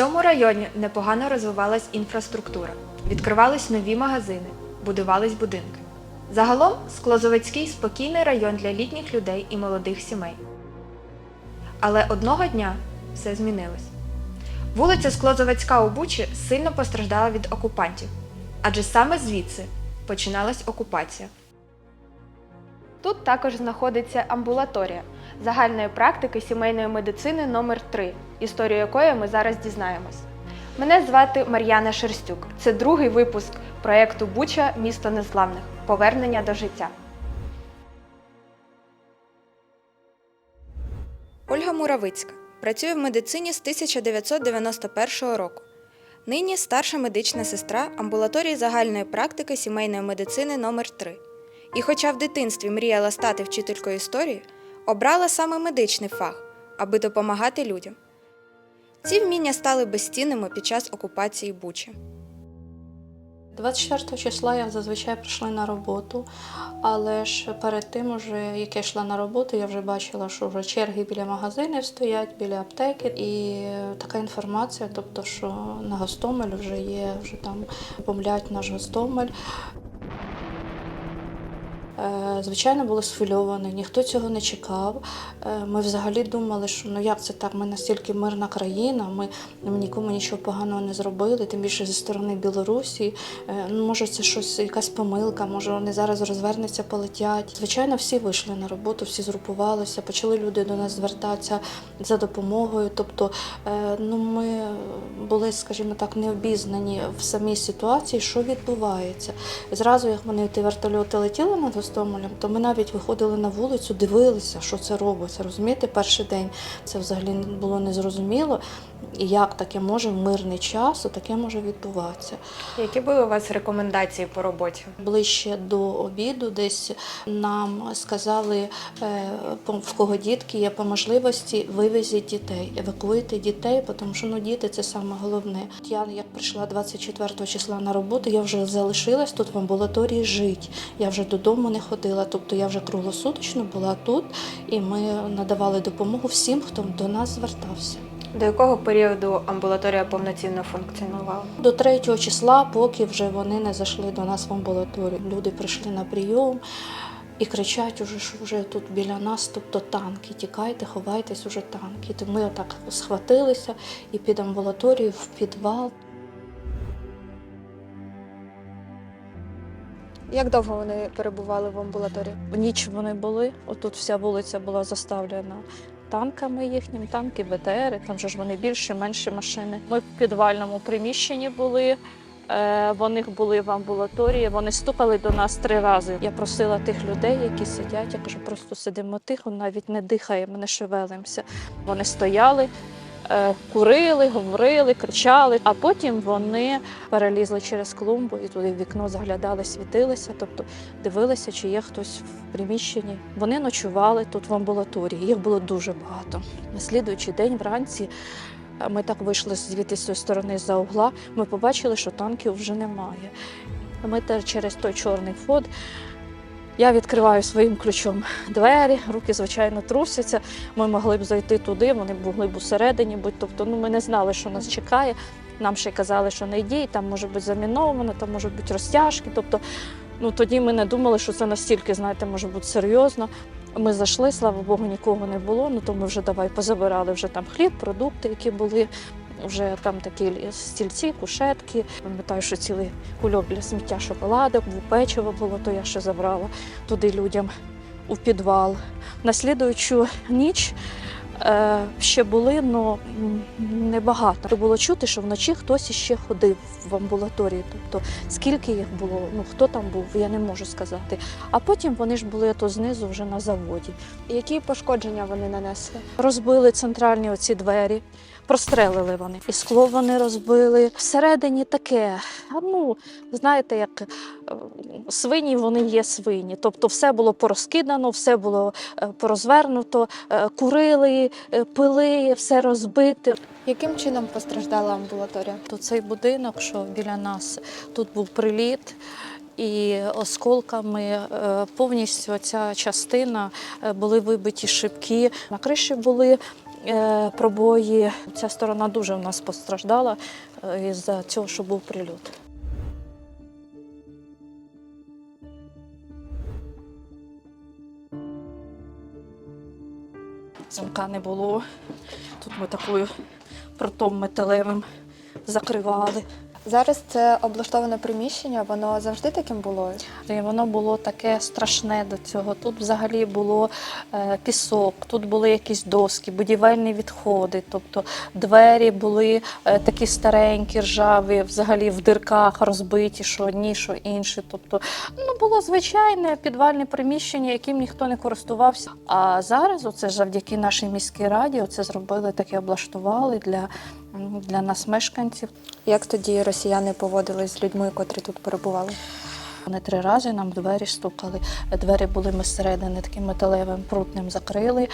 цьому районі непогано розвивалась інфраструктура, відкривались нові магазини, будувались будинки. Загалом Склозовецький спокійний район для літніх людей і молодих сімей. Але одного дня все змінилось. Вулиця Склозовецька у Бучі сильно постраждала від окупантів, адже саме звідси починалась окупація. Тут також знаходиться амбулаторія загальної практики сімейної медицини номер 3 історію якої ми зараз дізнаємось. Мене звати Мар'яна Шерстюк. Це другий випуск проєкту Буча Місто Незламних. Повернення до життя. Ольга Муравицька працює в медицині з 1991 року. Нині старша медична сестра амбулаторії загальної практики сімейної медицини номер 3 І хоча в дитинстві мріяла стати вчителькою історії, обрала саме медичний фах, аби допомагати людям. Ці вміння стали безцінними під час окупації Бучі. 24 числа я зазвичай прийшла на роботу, але ж перед тим, уже, як я йшла на роботу, я вже бачила, що вже черги біля магазинів стоять, біля аптеки. І така інформація, тобто, що на Гостомель вже є, вже там бомблять наш Гостомель. Е, Звичайно, були схвильовані, ніхто цього не чекав. Е, Ми взагалі думали, що ну як це так, ми настільки мирна країна, ми, нікому нічого поганого не зробили, тим більше зі сторони Білорусі. Е, Ну, може, це щось, якась помилка, може вони зараз розвернуться, полетять. Звичайно, всі вийшли на роботу, всі згрупувалися, почали люди до нас звертатися за допомогою. Тобто, ну, ми були, скажімо так, не обізнані в самій ситуації, що відбувається. Зразу, як вони ті вертольоти летіли над Гостомелем, то ми навіть виходили на вулицю, дивилися, що це робиться. Розумієте, перший день це взагалі було незрозуміло. Як таке може в мирний час, таке може відбуватися. Які були у вас рекомендації по роботі? Ближче до обіду десь нам сказали, е, в кого дітки є по можливості вивезіть дітей, евакуйте дітей, тому що ну, діти це саме головне. Я як прийшла 24 числа на роботу, я вже залишилась тут в амбулаторії жити. Я вже додому не ходила, тобто я вже круглосуточно була тут, і ми надавали допомогу всім, хто до нас звертався. До якого періоду амбулаторія повноцінно функціонувала? До 3 числа, поки вже вони не зайшли до нас в амбулаторію. Люди прийшли на прийом і кричать, уже, що вже тут біля нас, тобто танки. Тікайте, ховайтесь, уже танки. То ми отак схватилися і під амбулаторію в підвал. Як довго вони перебували в амбулаторії? Ніч вони були. Отут вся вулиця була заставлена танками їхніми, танки, БТРи, там же ж вони більші, менші машини. Ми в підвальному приміщенні були. Е, Вони були в амбулаторії, вони стукали до нас три рази. Я просила тих людей, які сидять. Я кажу, просто сидимо тихо, навіть не дихаємо, не шевелимося. Вони стояли, е, курили, говорили, кричали. А потім вони перелізли через клумбу і туди в вікно заглядали, світилися, тобто дивилися, чи є хтось в приміщенні. Вони ночували тут в амбулаторії. Їх було дуже багато. На слідуючий день вранці. Ми так вийшли звідти з цієї сторони за угла. Ми побачили, що танків вже немає. Ми через той чорний вход. Я відкриваю своїм ключом двері, руки, звичайно, трусяться. Ми могли б зайти туди, вони могли б усередині бути. Тобто, ну ми не знали, що нас чекає. Нам ще казали, що не йдіть, там може бути заміновано, там можуть бути розтяжки. Тобто, ну тоді ми не думали, що це настільки, знаєте, може бути серйозно. Ми зайшли, слава Богу, нікого не було. Ну то ми вже давай позабирали вже там хліб, продукти, які були. Вже там такі стільці, кушетки. Пам'ятаю, що цілий кульок для сміття шоколадок, печиво було, то я ще забрала туди людям у підвал. Наслідуючу ніч ще були, але небагато. То було чути, що вночі хтось іще ходив в амбулаторії. Тобто скільки їх було, ну хто там був, я не можу сказати. А потім вони ж були то знизу вже на заводі. Які пошкодження вони нанесли? Розбили центральні оці двері, прострелили вони. І скло вони розбили. Всередині таке, ну, знаєте, як е, свині вони є свині. Тобто все було порозкидано, все було е, порозвернуто, е, курили, пили, все розбите. Яким чином постраждала амбулаторія? То цей будинок, що біля нас, тут був приліт. І осколками повністю ця частина були вибиті шибки. На криші були пробої. Ця сторона дуже в нас постраждала е, із-за цього, що був прильот. Замка не було. Тут ми такою протом металевим закривали. Зараз це облаштоване приміщення, воно завжди таким було. Воно було таке страшне до цього. Тут взагалі було е, пісок, тут були якісь доски, будівельні відходи. Тобто двері були е, такі старенькі, ржаві, взагалі в дирках розбиті, що одні, що інші. Тобто, ну було звичайне підвальне приміщення, яким ніхто не користувався. А зараз, оце завдяки нашій міській раді, оце зробили таке, облаштували для, для нас, мешканців. Як тоді росіяни поводились з людьми, котрі тут перебували? Вони три рази нам двері стукали. Двері були ми зсередини таким металевим прутним закрили.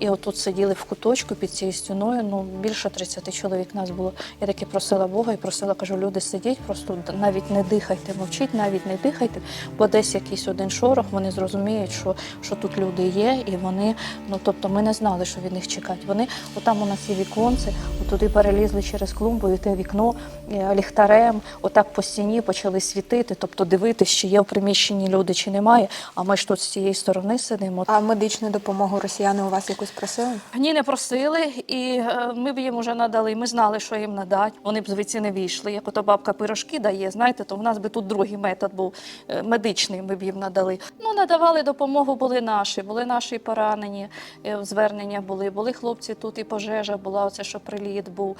І отут сиділи в куточку під цією стіною. Ну більше 30 чоловік нас було. Я таки просила Бога і просила, кажу, люди сидіть, просто навіть не дихайте, мовчіть, навіть не дихайте, бо десь якийсь один шорох, вони зрозуміють, що, що тут люди є, і вони, ну тобто, ми не знали, що від них чекати. Вони отам у нас є віконце, отуди перелізли через клумбу, і те вікно е, ліхтарем, отак по стіні почали світити, тобто дивитися, чи є в приміщенні люди, чи немає. А ми ж тут з цієї сторони сидимо. А медичну допомогу росіяни у вас якусь просили? Ні, не просили, і е, ми б їм вже надали. Ми знали, що їм надати. Вони б звідси не вийшли. Як ото бабка пирожки дає, знаєте, то в нас би тут другий метод був е, медичний. Ми б їм надали. Ну надавали допомогу. Були наші, були наші поранені. е, Звернення були. Були хлопці тут, і пожежа була. Оце що приліт був.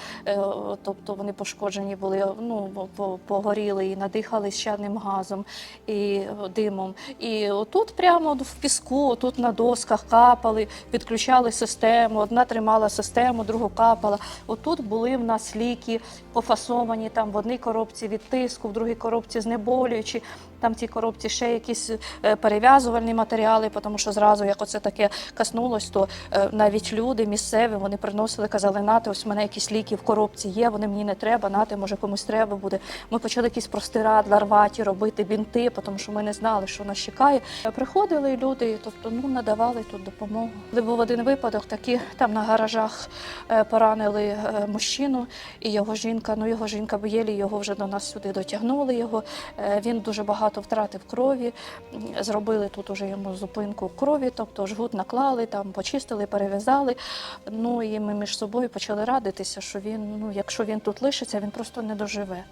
Тобто вони пошкоджені були. Ну погоріли і надихались чадним газом і димом. І отут прямо в піску, тут на досках капали, підключали систему. Одна тримала систему, другу капала. Отут були в нас ліки пофасовані там в одній коробці від тиску, в другій коробці знеболюючі. Там в цій коробці ще якісь е, перев'язувальні матеріали, тому що зразу, як оце таке коснулось, то е, навіть люди місцеві вони приносили, казали, нате, ось в мене якісь ліки в коробці є, вони мені не треба, нате, може комусь треба буде. Ми почали якісь простирадла рваті, робити бінти, тому що ми не знали, що нас чекає. Приходили люди, тобто ну надавали тут допомогу. Був один випадок, такі там на гаражах е, поранили мужчину і його жінка. Ну його жінка боєлі, його вже до нас сюди дотягнули. Його він дуже багато втратив крові. Зробили тут уже йому зупинку крові, тобто жгут наклали, там почистили, перев'язали. Ну і ми між собою почали радитися, що він, ну якщо він тут лишиться, він просто не доживе.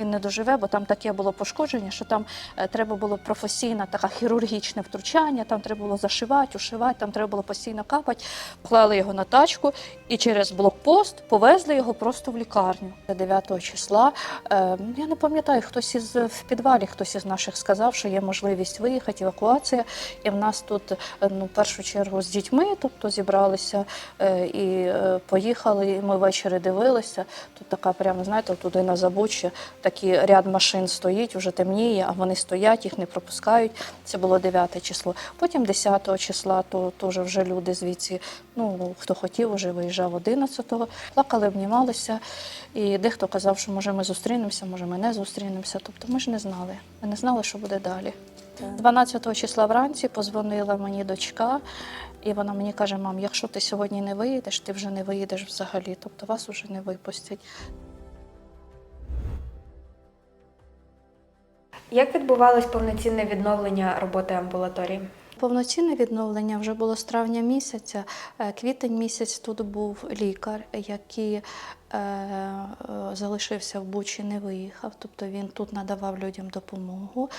Він не доживе, бо там таке було пошкодження, що там е, треба було професійне таке хірургічне втручання, там треба було зашивати, ушивати, там треба було постійно капати. Поклали його на тачку і через блокпост повезли його просто в лікарню. 9 числа е, я не пам'ятаю, хтось із в підвалі, хтось із наших сказав, що є можливість виїхати, евакуація. І в нас тут е, ну, в першу чергу з дітьми, тобто зібралися і поїхали. І ми ввечері дивилися. Тут така прямо, знаєте, туди на забуччя такий ряд машин стоїть, вже темніє, а вони стоять, їх не пропускають. Це було 9 число. Потім 10 числа, то теж вже люди звідси, ну хто хотів, вже виїжджав 11-го. Плакали, обнімалися. І дехто казав, що може ми зустрінемося, може ми не зустрінемося. Тобто ми ж не знали. Ми не знали, що буде далі. 12 числа вранці позвонила мені дочка, і вона мені каже: мам, якщо ти сьогодні не виїдеш, ти вже не виїдеш взагалі, тобто вас вже не випустять. Як відбувалось повноцінне відновлення роботи амбулаторії? Повноцінне відновлення вже було з травня місяця. Е, Квітень місяць тут був лікар, який е, залишився в Бучі, не виїхав. Тобто він тут надавав людям допомогу.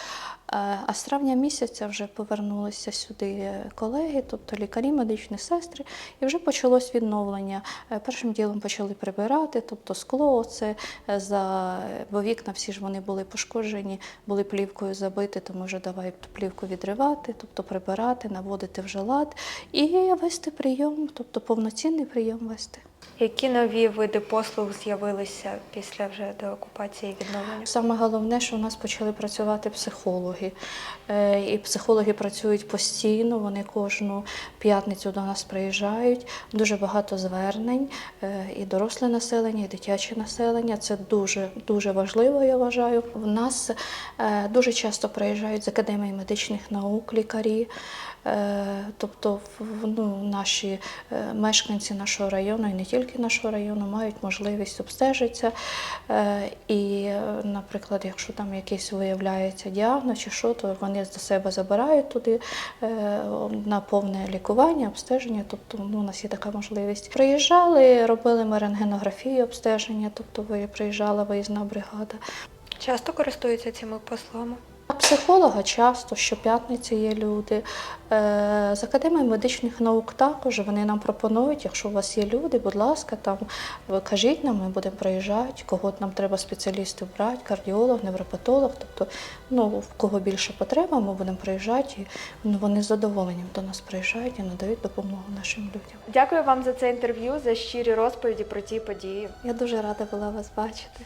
Е, а з травня місяця вже повернулися сюди колеги, тобто лікарі, медичні сестри, і вже почалось відновлення. Е, Першим ділом почали прибирати, тобто скло, це е, за бо вікна всі ж вони були пошкоджені, були плівкою забиті, тому вже давай плівку відривати, тобто прибирати, наводити вже лад і вести прийом, тобто повноцінний прийом вести. Які нові види послуг з'явилися після вже деокупації і відновлення? Саме головне, що у нас почали працювати психологи. Е, І психологи працюють постійно, вони кожну п'ятницю до нас приїжджають. Дуже багато звернень, е, і доросле населення, і дитяче населення. Це дуже дуже важливо, я вважаю. В нас е, дуже часто приїжджають з академії медичних наук лікарі. Е, Тобто, ну, наші е, мешканці нашого району і не тільки нашого району мають можливість обстежитися. Е, І, наприклад, якщо там якийсь виявляється діагноз чи що, то вони до себе забирають туди на повне лікування, обстеження. Тобто ну, у нас є така можливість. Приїжджали, робили ми рентгенографію обстеження, тобто приїжджала виїзна бригада. Часто користуються цими послугами? Психолога часто, щоп'ятниці є люди. Е, З Академії медичних наук також вони нам пропонують, якщо у вас є люди, будь ласка, там кажіть нам, ми будемо приїжджати, кого нам треба спеціалістів брати, кардіолог, невропатолог. Тобто, ну, в кого більше потреба, ми будемо приїжджати, і ну, вони з задоволенням до нас приїжджають і надають допомогу нашим людям. Дякую вам за це інтерв'ю, за щирі розповіді про ті події. Я дуже рада була вас бачити.